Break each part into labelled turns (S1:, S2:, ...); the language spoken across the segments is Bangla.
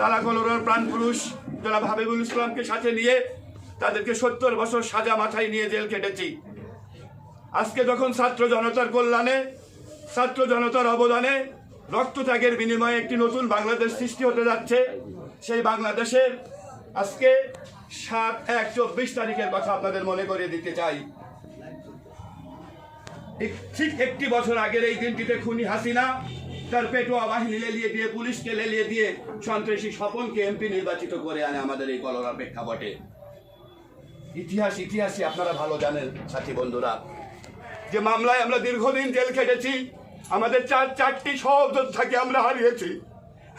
S1: তারা কলোরার প্রাণ পুরুষ। জনাব হাবিবুল ইসলামকে সাথে নিয়ে তাদেরকে সত্তর বছর সাজা মাথায় নিয়ে জেল কেটেছি আজকে যখন ছাত্র জনতার কল্যাণে, ছাত্র জনতার অবদানে রক্তত্যাগের বিনিময়ে একটি নতুন বাংলাদেশ সৃষ্টি হতে যাচ্ছে, সেই বাংলাদেশের আজকে সাত এক চব্বিশ তারিখের কথা আপনাদের মনে করিয়ে দিতে চাই। ঠিক একটি বছর আগের এই দিনটিতে খুনি হাসিনা তার পেটোয়া বাহিনী লেলিয়ে দিয়ে, পুলিশকে লেলিয়ে দিয়ে সন্ত্রাসী স্বপনকে এমপি নির্বাচিত করে আনে আমাদের এই কলরা প্রেক্ষাপটে। ইতিহাস, ইতিহাসই আপনারা ভালো জানেন, সাথী বন্ধুরা। যে মামলায় আমরা দীর্ঘদিন জেল খেটেছি, আমাদের চার চারটি সহযোদ্ধাকে আমরা হারিয়েছি।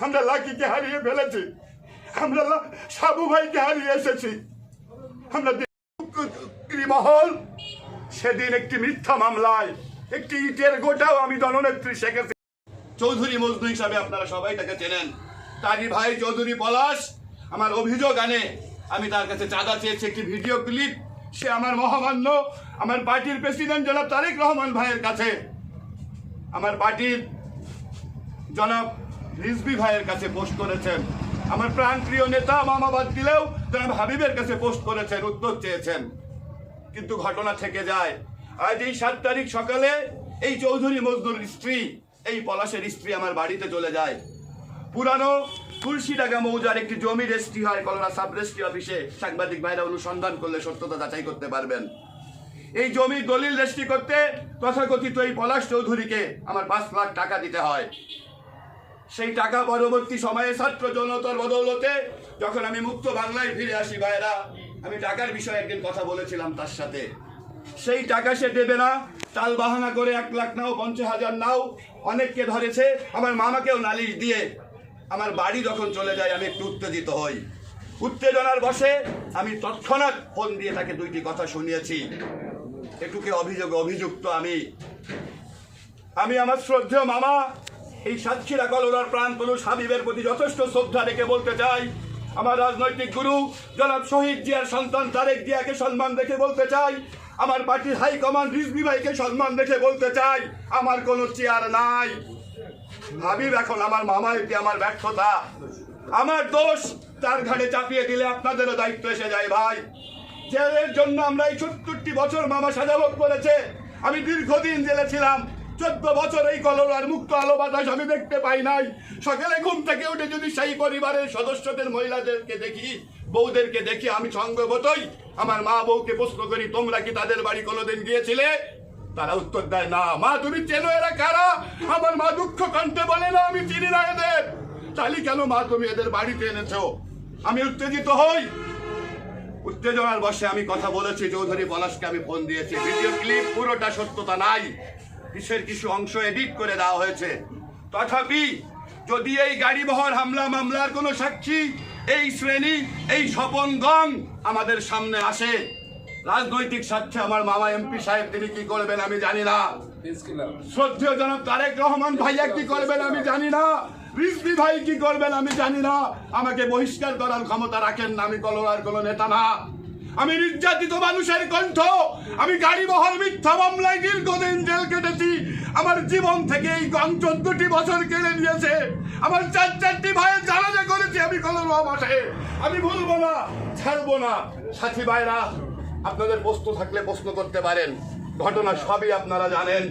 S1: আমরা লাকিকে হারিয়ে ফেলেছি। আমরা সাবু ভাইকে হারিয়ে এসেছি। আমরা মহল, সেদিন একটি মিথ্যা মামলায়, একটি ইটের গোটাও আমি জননেত্রী শেখ চৌধুরী মজনু হিসাবে আপনারা সবাই তাকে চেনেন। তারই ভাই চৌধুরী পলাশ, আমার অভিযোগ আনে, আমি তার কাছে চাঁদা চেয়েছি একটি ভিডিও ক্লিপ। সে আমার মহামান্য, আমার পার্টির প্রেসিডেন্ট জনাব তারেক রহমান ভাইয়ের কাছে, আমার পার্টির জনাব রিজবি ভাইয়ের কাছে পোস্ট করেছেন। আমার প্রাণপ্রিয় নেতা মামাবাদ দিলেও জনাব হাবিবের কাছে পোস্ট করেছেন, উত্তর চেয়েছেন। কিন্তু ঘটনা থেকে যায়। আজ এই সাত তারিখ সকালে এই চৌধুরী মজদুর স্ত্রী এই পলাশের স্ত্রী আমার বাড়িতে চলে যায়। পুরানো তুলসীডাঙ্গা মৌজার একটি জমি রেজিস্ট্রি হয় কলরা সাব রেজিস্ট্রি অফিসে। সাংবাদিক ভাইরা অনুসন্ধান করলে সত্যতা যাচাই করতে পারবেন। এই জমি দলিল রেজিস্ট্রি করতে তথাকথিত এই পলাশ চৌধুরীকে আমার পাঁচ লাখ টাকা দিতে হয়। সেই টাকা পরবর্তী সময়ে ছাত্র জনতার বদৌলতে যখন আমি মুক্ত বাংলায় ফিরে আসি ভাইরা, আমি টাকার বিষয়ে একদিন কথা বলেছিলাম তার সাথে। সেই টাকা সে দেবে না। তাল বাহানা করে এক লাখ নাও, পঞ্চাশ হাজার নাও। অনেককে ধরেছে, আমার মামাকেও নালিশ দিয়ে। আমার বাড়ি যখন চলে যায়, আমি একটু উত্তেজিত হই। উত্তেজনার বসে আমি তৎক্ষণাৎ ফোন দিয়ে তাকে দুইটি কথা শুনিয়েছি। এটুকে অভিযোগ, অভিযুক্ত আমি। আমি আমার শ্রদ্ধেয় মামা, এই সাতক্ষীরা কলোরার প্রাণ পুরুষ হাবিবের প্রতি যথেষ্ট শ্রদ্ধা রেখে বলতে চাই। আমার রাজনৈতিক গুরু, জনাব শহীদ জিয়ার সন্তান তারেক জিয়াকে সম্মান রেখে বলতে চাই। আমার পার্টির হাইকমান্ড রিজভি ভাইকে সম্মান রেখে বলতে চাই, আমার কোনো চেয়ার নাই। হাবিব, এখন আমার মামা এটি আমার ব্যর্থতা। আমার দোষ, তার ঘাড়ে চাপিয়ে দিলে আপনাদেরও দায়িত্ব এসে যায় ভাই। জেলের জন্য আমরা এই সত্তরটি বছর মামা সাজাভোগ করেছে। আমি দীর্ঘদিন জেলে ছিলাম। চোদ্দ বছর এই কলরার মুক্ত আলো বাতাস আমি দেখতে পাই নাই। সকালে ঘুম থেকে উঠে যদি সেই পরিবারের সদস্যদের, মহিলাদেরকে দেখি বউদেরকে দেখি আমি সঙ্গবতই আমার মা বউকে প্রশ্ন করি, তোমরা কি তাদের বাড়ি কোনোদিন গিয়েছিলে? তারা উত্তর দেয়, না, মা তুমি চেনো এরা কারা? আমার মা দুঃখ কণ্ঠে বলে না, আমি চিনি না এদের। তাহলে কেন মা তুমি এদের বাড়িতে এনেছো? আমি উত্তেজিত হই। উত্তেজনার বসে আমি কথা বলেছি, চৌধুরী পলাশকে আমি ফোন দিয়েছি। ভিডিও ক্লিপ পুরোটা সত্যতা নাই। কিসের কিছু অংশ এডিট করে দেওয়া হয়েছে। তথাপি যদি এই গাড়ি বহর হামলা মামলার কোনো সাক্ষী এই শ্রেণি, এই স্বপন গং আমাদের সামনে আসে। রাজনৈতিক স্বার্থে আমার মামা এমপি সাহেব, তিনি কি করবেন আমি জানি না। শ্রদ্ধেয় জনাব তারেক রহমান ভাইয়া কি করবেন আমি জানি না। রিজভি ভাই কি করবেন আমি জানি না। আমাকে বহিষ্কার করার ক্ষমতা রাখেন না, আমি কলোরার কোনো নেতা না। আমি নির্যাতিত মানুষের কণ্ঠ, আমি গাড়ি বহর মিথ্যা মামলায় দীর্ঘদিন জেল কেটেছি। আমার জীবন থেকে এই গং চোদ্দটি বছর কেড়ে নিয়েছে। আমার চার চারটি ভাইয়ের আমি ভুলবো না, ছাড়বো না। সাথী ভাইরা, আপনাদের প্রশ্ন থাকলে প্রশ্ন করতে পারেন। ঘটনা সবই আপনারা জানেন।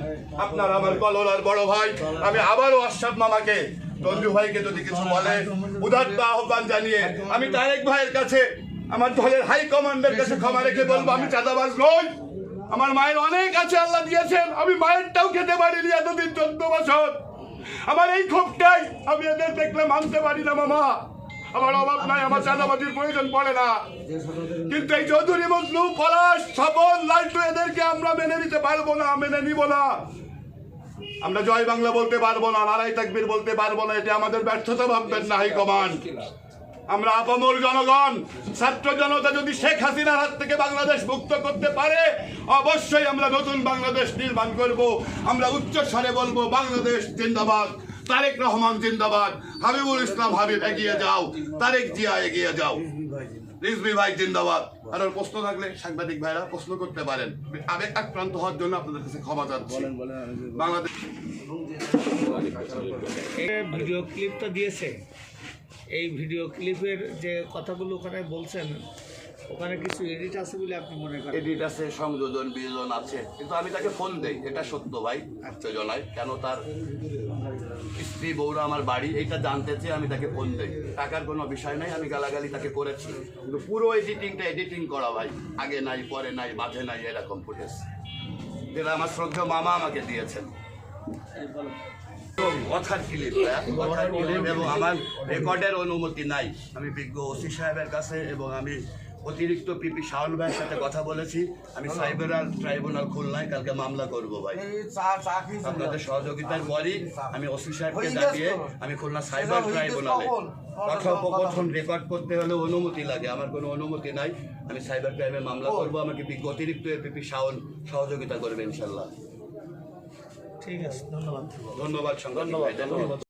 S1: আপনারা আমার কলরার বড় ভাই। আমি আবারও আশরাফ মামাকে রঞ্জু ভাইকে যদি কিছু বলে, উদাত্ত আহ্বান জানিয়ে, আমি তারেক ভাইয়ের কাছে, আমার দলের হাই কমান্ডের কাছে ক্ষমা রেখে বলব, আমি চাঁদাবাজ নই। আমার মায়ের অনেক আছে, আল্লাহ দিয়েছেন। আমি মায়েরটাও খেতে পারিনি এতদিন, চোদ্দ বছর। আমার এই ক্ষোভটাই আমি এদের দেখলে মানতে পারি না, মামা। আমার অভাব নাই আমার চাঁদাবাজির প্রয়োজন পড়ে না। কিন্তু এই চৌধুরী মজনু পলাশ স্বপন লালটু এদেরকে আমরা মেনে নিতে পারব না মেনে নিব না। আমরা জয় বাংলা বলতে পারব না নারাই তাকবীর বলতে পারব না এটা আমাদের ব্যর্থতা ভাববেন না হাইকমান্ড আমরা আপামর জনগণ ছাত্র জনতা যদি শেখ হাসিনার হাত থেকে বাংলাদেশ মুক্ত করতে পারে অবশ্যই আমরা নতুন বাংলাদেশ নির্মাণ করব। আমরা উচ্চ স্বরে বলব বাংলাদেশ জিন্দাবাদ। তারেক রহমান জিন্দাবাদ। হাবিবুল ইসলাম হাবিব এগিয়ে যাও। তারেক জিয়া এগিয়ে যাও। রিজভি ভাই জিন্দাবাদ। আর ওর প্রশ্ন থাকলে সাংবাদিক ভাইরা প্রশ্ন করতে পারেন। আবেগ আক্রান্ত হওয়ার জন্য আপনাদের কাছে ক্ষমা চাচ্ছি। বাংলাদেশ
S2: এই ভিডিও ক্লিপটা দিয়েছে। এই ভিডিও ক্লিপের যে কথাগুলো ওখানে বলছেন ওখানে কিছু এডিট আছে বলে আপনি মনে করেন?
S1: এডিট আছে সংযোজন বিয়োজন আছে। কিন্তু আমি তাকে ফোন দেই। এটা সত্য ভাই উত্তেজনায় কেন তার স্ত্রী বৌরা আমার বাড়ি এটা জানতে চেয়ে আমি তাকে ফোন দেই। টাকার কোনো বিষয় নাই, আমি গালাগালি তাকে করেছি। কিন্তু পুরো এডিটিংটা এডিটিং করা ভাই। আগে নাই, পরে নাই, মাঝে নাই, এরকম ফুটেজ যেটা আমার শ্রদ্ধা মামা আমাকে দিয়েছেন। ক্লিপ এবং আমার রেকর্ডের অনুমতি নাই। আমি বিজ্ঞ ওসি সাহেবের কাছে এবং আমি অতিরিক্ত পিপি শাওন ভাইয়ের সাথে কথা বলেছি। আমি সাইবারাল ট্রাইব্যুনাল খুলনায় কালকে মামলা করব ভাই। আপনাদের সহযোগিতার পরই আমি ওসি সাহেবকে ডাকিয়ে আমি খুলনা সাইবার ট্রাইব্যুনালে কথোপকথন রেকর্ড করতে হলে অনুমতি লাগে। আমার কোনো অনুমতি নাই। আমি সাইবার ক্রাইমে মামলা করব। আমাকে অতিরিক্ত পিপি শাওন সহযোগিতা করবে ইনশাল্লাহ
S2: ঠিক আছে ধন্যবাদ
S1: ধন্যবাদ। ধন্যবাদ।